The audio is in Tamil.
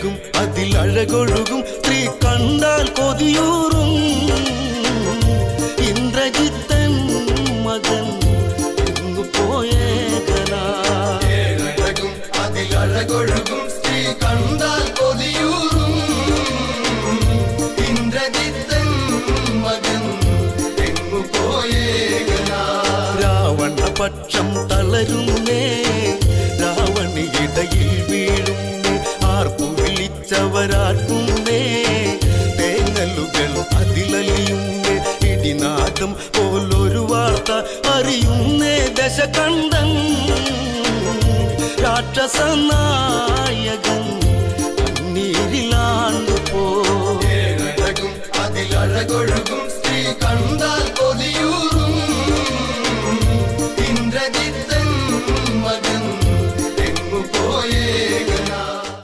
அழகும் அதில் அழகொழுகும் ஸ்ரீ கண்டால் கொதியூறும் இந்திரஜித்தன் மகன் இங்கு போயேகனா அழகும் அதில் அழகொழுகும் ஸ்ரீ கண்டால் கொதியூறும் இந்திரஜித்தன் மகன் எங்கு போயேகனா ராவண பட்சம் தளருமே വിളിച്ചവരാർക്കുന്നേ തേങ്ങലുകൾ അതിലലിയുന്നേ. ഇടിനാദം പോലൊരു വാർത്ത അറിയുന്നേ. ദശകണ്ഠൻ രാക്ഷസ നായകൻ കണ്ണീരിലാണ്ടു പോ ഏഴഴകും അതിലഴകൊഴുകും. സ്ത്രീ കണ്ടാൽ കൊതിയൂറും